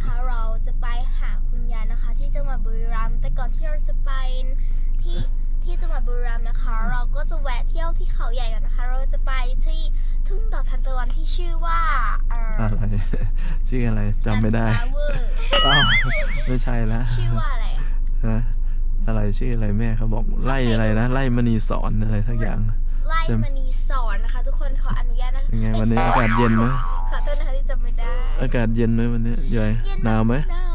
นะคะ เราจะไปหาคุณยายนะคะ ที่จังหวัดบุรีรัมย์แต่ก่อนที่เราจะไปที่ที่จังหวัดบุรีรัมย์นะคะ เราก็จะแวะเที่ยวที่เขาใหญ่กันนะคะ เราจะไปที่ทุ่งดอกทานตะวันที่ชื่อว่าเอ่ออะไร ชื่ออะไรจำไม่ได้จันทราเวอร์อ้าวไม่ใช่ละชื่อว่าอะไรอะ ฮะอะไรชื่ออะไรแม่เขาบอกไล่อะไรนะไล่มณีสอนอะไรทักอย่าง ไล่ใช่ไหมมณีสอนนะคะ ทุกคนขออนุญาตนะคะยังไงวันนี้อากาศเย็นไหมขอโทษนะคะที่จำไม่ได้อากาศเย็นไหมวันนี้ยายเย็หนาวไหมหนาว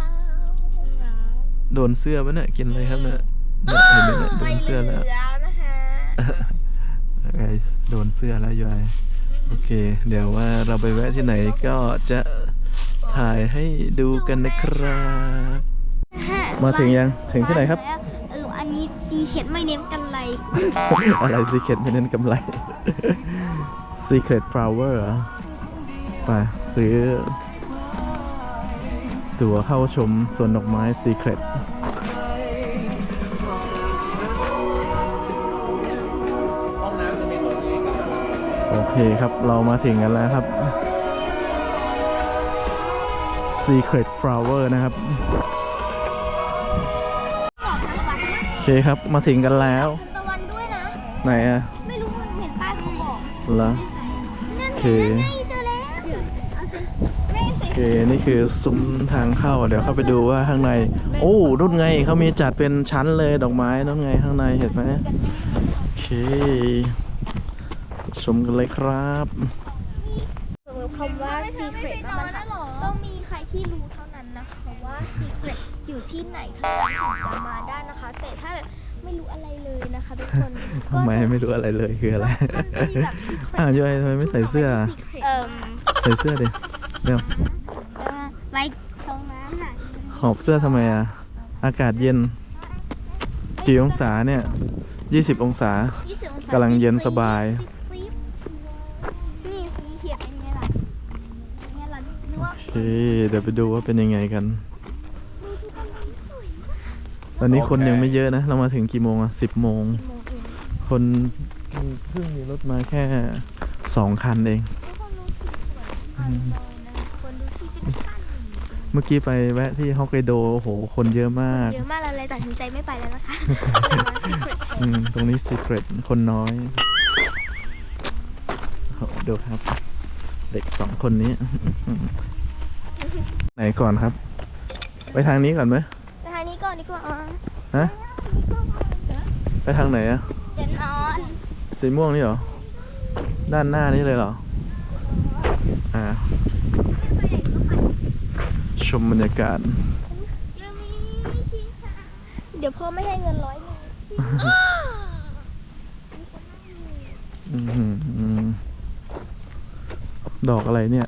หนาวโดนเสื้อไหมเนี่ยกินอะไรครับเนี่ยเนี่ยเห็นไหมเนี่ยโดไม่นเหเสื้อลืแล้วอนะคะไอ้โดนเสื้อแล้วยายโอเค เดี๋ยวว่าเราไปแวะที่ไหนก็จะถ่ายให้ดูกันนะครับ มาถึงยังถึงที่ไหนครับเอออันนี้ซีเข็ดไม่เน้นกันเลย อะไร Secret ไม่เน้นกำไร Secret Flower เหรอไปซื้อ ตั๋วเข้าชมสวนดอกไม้ Secret โอเคครับเรามาถึงกันแล้วครับ Secret Flower นะครับ โอเคครับมาถึงกันแล้ว ไหนอะไม่รู้มันเห็นป้ายเขาบอกเหรอนั่นโอไงเคนั่นไงเจอแล้วเอาสิไม่ใส่โอเคนี่คือซุ้มทางเข้าเดี๋ยวเข้าไปดูว่าข้างใน โอ้รุ่นไงเขามีจัดเป็นชั้นเลยดอกไม้นั่นไงข้างในเห็นไหมโอเคชมกันเลยครับสำหรับคำว่า secret ว่ามันต้องมีใครที่รู้เท่านั้นนะคะว่า secret อยู่ที่ไหนเท่านั้นถึงจะมาได้นะคะ แต่ถ้าแบบ ไม่รู้อะไรเลยนะคะทุกคนทำไมไม่รู้อะไรเลยคืออะไรมันจะมีแบบ secret อ้าวยอยทำไมไม่ใส่เสื้อ เอ่มใส่เสื้อดิเดี๋ยวไว้ตรงนั้นค่ะหอบเสื้อทำไมอะ อากาศเย็น กี่องศาเนี่ย20องศา20องศกำลังเย็นสบายจี๊ดๆนี่สีเขียวเป็นไงล่ะเป็นไงล่ะนึกว่าโอเค เดี๋ยวไปดูว่าเป็นยังไงกันสวยมากต อนนี้คนยังไม่เยอะนะ เรามาถึงกี่โมงอะสิบโมงโมงเองคนเพิ่งมีรถมาแค่สองคันเองทุกคนรู้สึกสวยมากเลยนะคนดูสิเป็นพันเมื่อกี้ไปแวะที่ฮอกไกโดโอ้โห คนเยอะมาก เยอะมากเราเลยตัดสินใจไม่ไปแล้วนะคะเลยมา secret แทอืนมตรงนี้ Secret คนน้อยโอ้โหดูครับ เด็กสองคนนี้ ไหนก่อนครับ ไปทางนี้ก่อนไหม ฮะนี่ก็มาเดี๋ยวไปทางไหนอะเดี๋ยวนอนสีม่วงนี่เหรอ ด้านหน้านี่เลยเหรอ อ่า ชมบรรยากาศ เดี๋ยวมีทีค่ะเดี๋ยวพ่อไม่ให้เงินร้อยหนึ่งอื้อหือดอกอะไรเนี่ย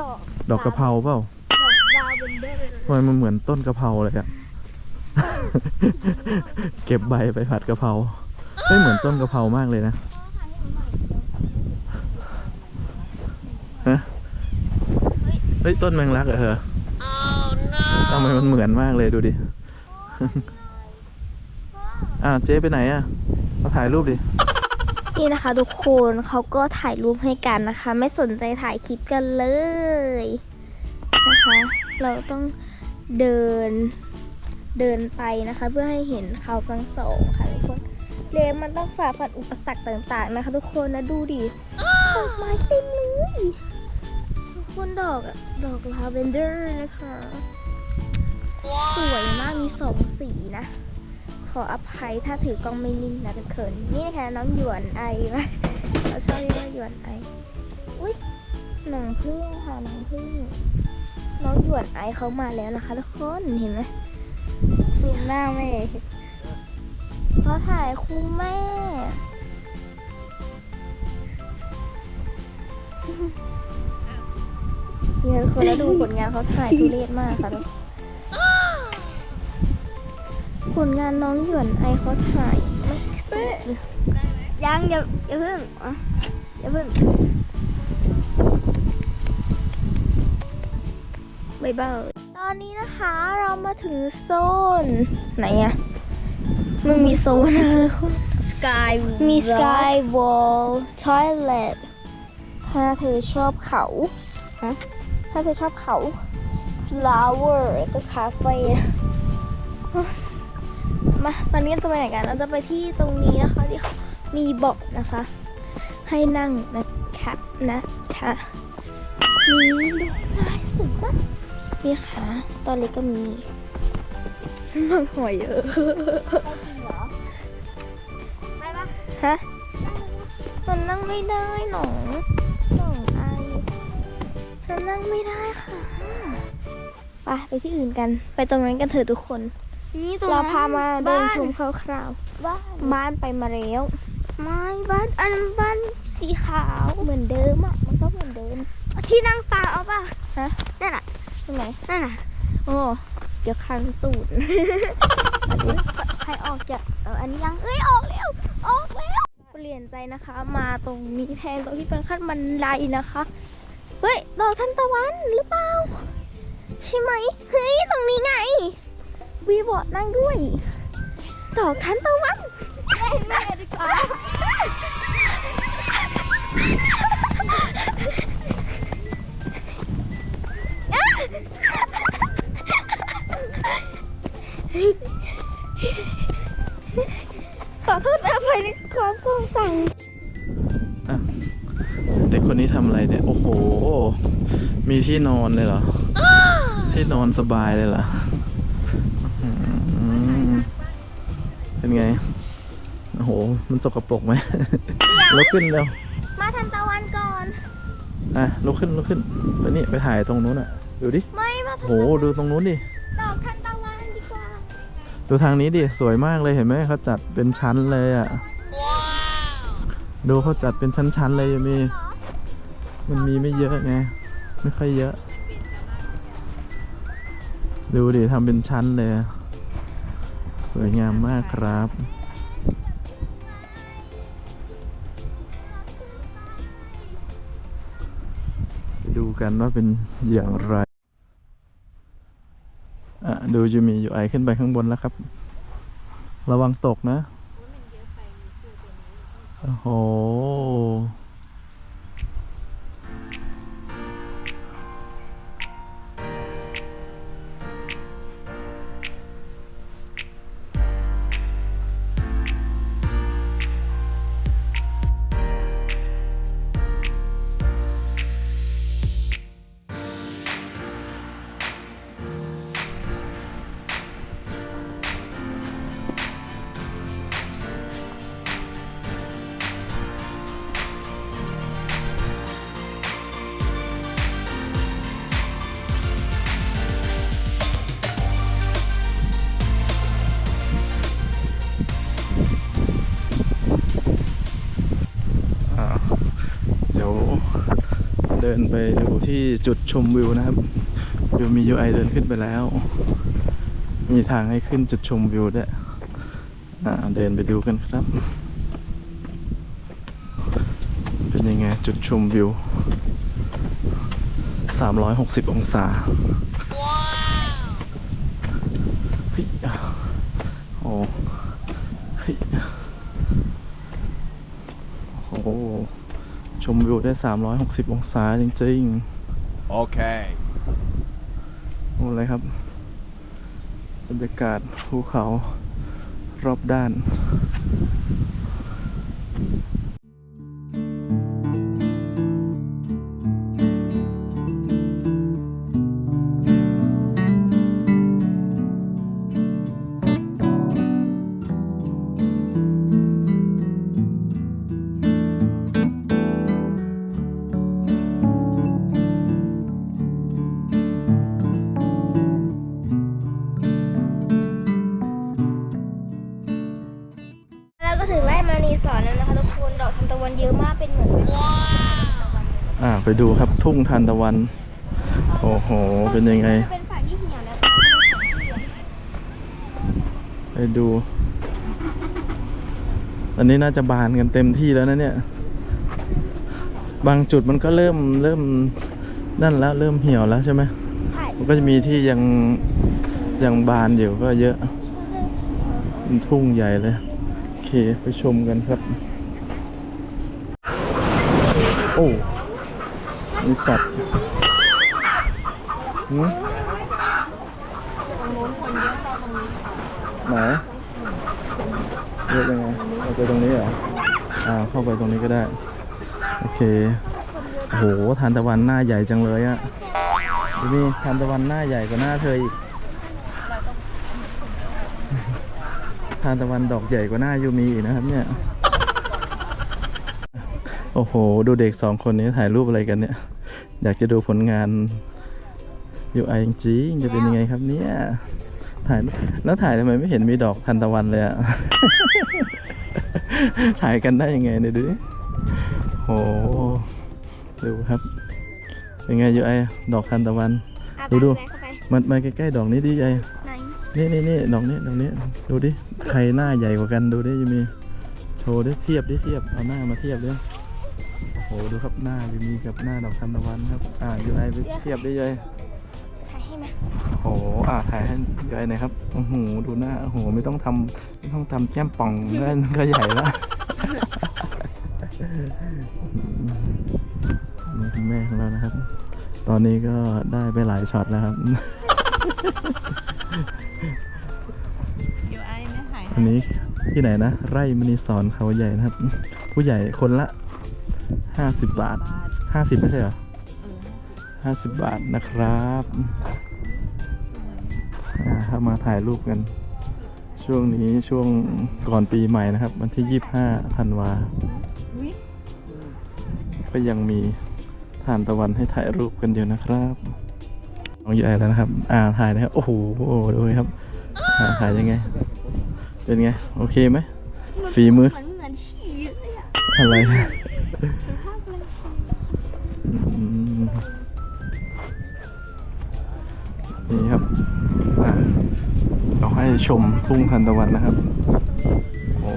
ดอกดอกกะเพราเปล่าดอกดาวเบนเดอร์ ทำไมมันเหมือนต้นกะเพราเลยอะ เก็บใบไปผัดกะเพราไม่เหมือนต้นกะเพรามากเลยนะฮะเฮ้ยต้นแมงลักเหรอเธอทำไมมันเหมือนมากเลยดูดิ อ่าวเจ๊ไปไหนอะมาถ่ายรูปดิ นี่นะคะทุกคนเขาก็ถ่ายรูปให้กันนะคะ ไม่สนใจถ่ายคลิปกันเลย นะคะ เราต้องเดิน เดินไปนะคะ เพื่อให้เห็นเขาทั้งสองค่ะทุกคนเลมมันต้องฝ่าฟันอุปสรรคต่างๆนะคะ ทุกคนนะดูดิดอกไม้เต็มเลยทุกคนดอกดอกลาเวนเดอร์นะคะสวยมากมีสองสีนะ ขออภัยถ้าถือกล้องไม่นิ่งนะเขินนี่นะคะน้องหยวนไอนะเราชอบเรียกว่าหยวนไออุ้ยหนังพึ่งค่ะหนังพึ่งน้องหยวนไอเขามาแล้วนะคะ ทุกคนเห็นไหม ซูมหน้าแม่เขาถ่ายคุณแม่ เชียร์คนแล้วดูผลงานเขาถ่ายทุเรศมากค่ะทุกคนผลงานน้องหยวนไอเขาถ่ายไม่สุดเลยยังอย่าอย่าเพิ่งอะอย่าเพิ่งบายบายต อนนี้นะคะเรามาถึงโซน ไหนอะมันมีโซนอะไรคนสกายมีสกายวอลทอยเลทถ้าเธอชอบเขาฮะถ้าเธอชอบเขาฟ flower ก็คาเฟ่มาตอนนี้จะไปไหนกันเราจะไปที่ตรงนี้นะคะที่เขามีบอกนะคะ ให้นั่งนะคะนะคะมีดอกไม้สวยมากนี่ค่ะตอนเล็กก็มีน้องหัวเยอะไปปะฮะมันนั่งไม่ได้หนอหนองไอมันนั่งไม่ได้ค่ะไปไปที่อื่นกัน ไปตรงนั้นกันเถอะทุกคนนี่ตรงเรานั้นพามาเดินชมบ้คร่าวบ้านๆบ้านไปมาแล้วไม่บ้านอันนั้นบ้านสีขาวเหมือนเดิมอะมันก็เหมือนเดิมที่นั่งปลาเอาป่ะฮะนั่นน่ะ ตรงไหนนั่นน่ะโอ้เดี๋ยวคันตูดใครออกจากเอออันนี้ยังเอ้ยออกแล้วออกแล้วเปลี่ยนใจนะคะ มาตรงนี้แทนตรงที่เป็นขั้นบันไดนะคะเฮ้ยดอกทันตะวันหรือเปล่าใช่ไหมเฮ้ยตรงนี้ไงวีบอร์ดนั่งด้วยดอกทันตะวันแม่ดีกว่า ขอโทษนะไปในความโปร่งใสอะเด็กคนนี้ทำอะไรเนี่ย โอ้โห มีที่นอนเลยเหรอ ที่นอนสบายเลยเหรออื้อหือเป็นไง โอ้โห มันสกปรกไหม ลุกขึ้นเร็ว มาทันตะวันก่อน อะลุกขึ้นลุกขึ้นไปนี่ไปถ่ายตรงนู้นอะ ดูดิ ไม่มาทันโหดูตรงนู้นดิ ดูทางนี้ดิสวยมากเลยเห็นไหมเขาจัดเป็นชั้นเลยอะดูเขาจัดเป็นชั้นๆเลยยังมีมันมีไม่เยอะไงไม่ค่อยเยอะ ดูดิทำเป็นชั้นเลยอะสวยงามมากครับ ไปดูกันว่าเป็นอย่างไรอะ ดูจะมีอยู่ไอขึ้นไปข้างบนแล้วครับ ระวังตกนะ โอ้โห ดินไปดูที่จุดชมวิวนะครับเดี๋ยวมี UI เดินขึ้นไปแล้ว มีทางให้ขึ้นจุดชมวิวด้วยเดินไปดูกันครับ เป็นยังไงจุดชมวิว 360 องศา เฮ้ยอะโอ้เฮ้ย โอ้โหชมวิว ได้ 360 องศาจริง Okay. ๆโอ้เลยครับ บรรยากาศภูเขารอบด้าน ดูครับทุ่งทานตะวัน โอ้โห เป็นยังไง เป็นฝ่ายที่เหี่ยวแล้วไปดู อันนี้น่าจะบานกันเต็มที่แล้วนะเนี่ย บางจุดมันก็เริ่มเริ่มนั่นแล้วเริ่มเหี่ยวแล้วใช่ไหมใช่มันก็จะมีที่ยังยังบานอยู่ก็เยอะเป็นทุ่งใหญ่เลย โอเคไปชมกันครับ โอ้ มีสัตว์หืมไหนเลือกยังไงเราไปตรงนี้เหรอ อ่า เข้าไปตรงนี้ก็ได้ โอเคโอ้โห ทานตะวันหน้าใหญ่จังเลยอะดูนี่ทานตะวันหน้าใหญ่กว่าหน้าเธออีก ทานตะวันดอกใหญ่กว่าหน้ายูมีอีกนะครับเนี่ย โอ้โห ดูเด็กสองคนนี้ถ่ายรูปอะไรกันเนี่ย อยากจะดูผลงาน UI จริงๆจะเป็นยังไงครับเนี่ยถ่ายแล้วถ่ายทำไมไม่เห็นมีดอกทันตะวันเลยอะ ถ่ายกันได้ยังไงเนี่ยดูดิโหดูครับ เป็นไง UI ดอกทันตะวัน ดูดูเข้าไปมันมาใกล้ๆดอกนี้ดิยายไหนนี่นี่นี่ดอกนี้ดอกนี้ดูดิใครหน้าใหญ่กว่ากันดูดิยูมี โชว์ดิเทียบดิเทียบเอาหน้ามาเทียบดิโอ้โหดูครับหน้ายูมีกับหน้าดอกทันตะวันครับ อ่ายูไอไปเทียบดิยายถ่ายให้ไหมโอ้โหอ่าถ่ายให้ยายหน่อยครับโอ้โหดูหน้าโอ้โหไม่ต้องทำไม่ต้องทำแก้มป่องก็ก็ใหญ่ละนี่คุณแม่ของเรานะครับ ตอนนี้ก็ได้ไปหลายช็อตแล้วครับยูไอไม่หายอันนี้ที่ไหนนะ ไร่มณีสอนเขาใหญ่นะครับ ผู้ใหญ่คนละ 50บาท50ไม่ใช่เหรอ50บาทนะครับอ่าเข้ามาถ่ายรูปกัน ช่วงนี้ช่วงก่อนปีใหม่นะครับ วันที่25ธันวา ก็ยังมีทานตะวันให้ถ่ายรูปกันอยู่นะครับน้องใหญ่แล้วนะครับ อ่าถ่ายนะครับ โอ้โหดูครับอ่าถ่ายยังไง เป็นไง โอเคไหมฝีมือเหมือนเหมือนฉี่เลยอะอะไรภาพมั นี่ครับอ่าเราให้ชมทุ่งทานตะวันนะครับ โอ้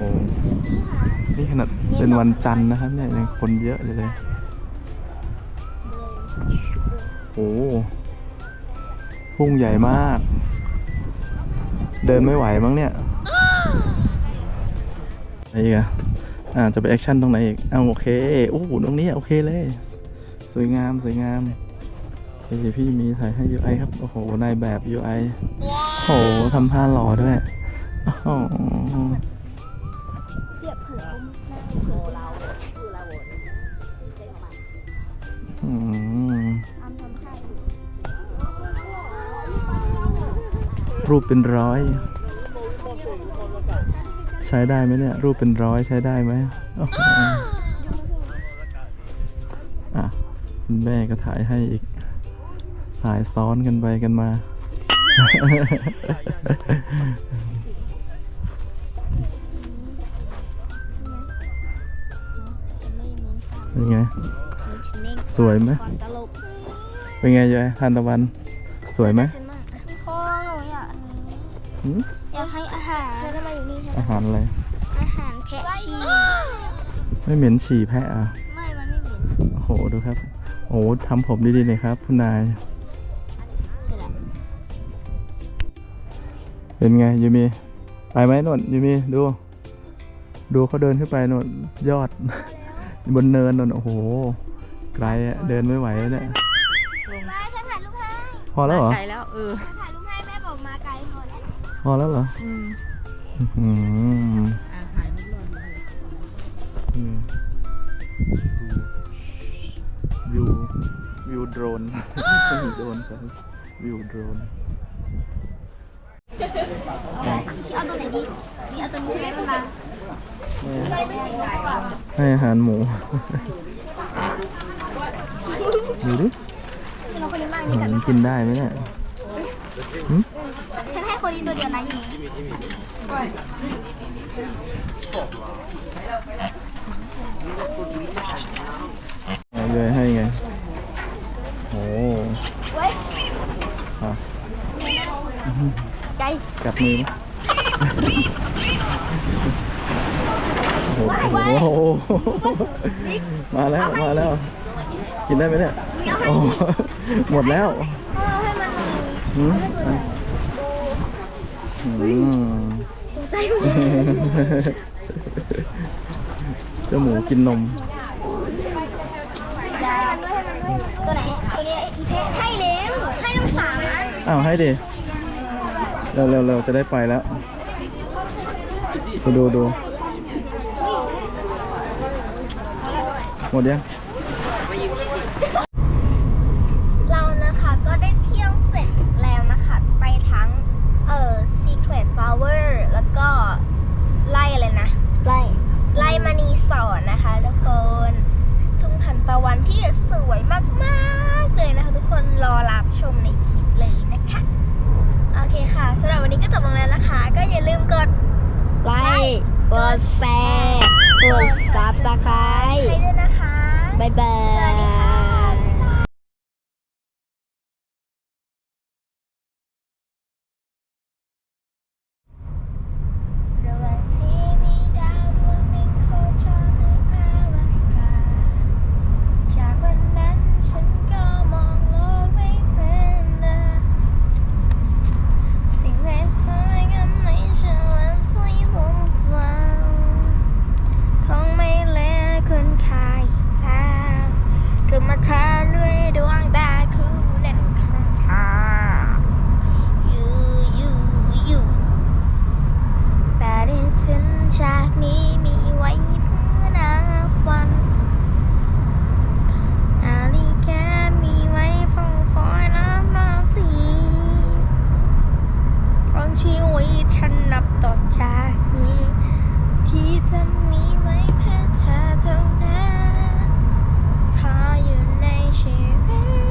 นี่ขนาดเป็นวันจันทร์นะครับเนี่ยยังคนเยอะอยู่เลย โอ้ทุ่งใหญ่มาก เดินไม่ไหวมั้งเนี่ยอะไร อ่าจะไปแอคชั่นตรงไหนอีกเอ้าโอเคโอ้โหตรงนี้โอเคเลย สวยงามสวยงามเดี๋ยวพี่มีถ่ายให้ UI ครับ โอ้โหนายแบบ UI โอ้โหทำท่าหล่อด้วยโอ้โหอืมรูปเป็นร้อย ใช้ได้ไหมเนี่ย รูปเป็นร้อยใช้ได้ไหมโอ้โหอะคุณแม่ก็ถ่ายให้อีกถ่ายซ้อนกันไปกันมา เป็นไง สวยไหมตลกเป็นไงยายทานตะวัน สวยไหมฉันมากพ่อหนูอยากอันนี้หืมอยากให้อาหารเธอ ทำไมอยู่นี่ใช่ไหมอาหารอะไร อาหารแพะชีไม่เหม็นฉี่แพะอะ ไม่ มันไม่เหม็นโอ้โห ดูครับ โอ้โหทำผมดีๆเลยครับ คุณนาย เสร็จแล้วเป็นไงยูมี ไปไหมนนยูมี ดู ดูเขาเดินขึ้นไปนนยอด บนเนินนนโอ้โห ไกลอะเดินไม่ไหวแล้วเนี่ย มาฉันถ่ายรูปให้พอแล้วเหรอ ไกลแล้วเออ ฉันถ่ายรูปให้แม่บอกมาไกลพอแล้วพอแล้วเหรอ อืม อื้อหืออ่าถ่ายรูปรวมเลยอืมวิววิวโดรนไม่มีโดรนครับวิวโดรนเอาตัวไหนดีนี่เอาตัวนี้ใช่ไหมมันมาให้อาหารหมู ดูดิน้องคนนี้มากอานี่หากัรนกินได้ไหมเนี่ยฉันให้ คนนี้ตัวเดียวนะยีเอาเลยให้ไง โอ้เว้ยอะใจกัดมือโอ้โหโอ้โหมาแล้ว มาแล้ว กินได้ไหมเนี่ย โอ้โหหมดแล้วเอาให้มันหืมอะอืม เจ้าหมูกินนม ตัวไหนให้เลี้ยงให้ต้องสามนะอ้าวให้ดิเราเราจะได้ไปแล้วดูดูดูหมดยังำหรับวันนี้ก็จบลงแล้วนะคะ ก็อย่าลืมกดไลค์กดแชร์กดซับสไครต์ให้ด้วยนะคะ บ๊ายบาย สวัสดีค่ะ จะมีไว้เพื่อเธอเท่านั้น ขออยู่ในชีวิต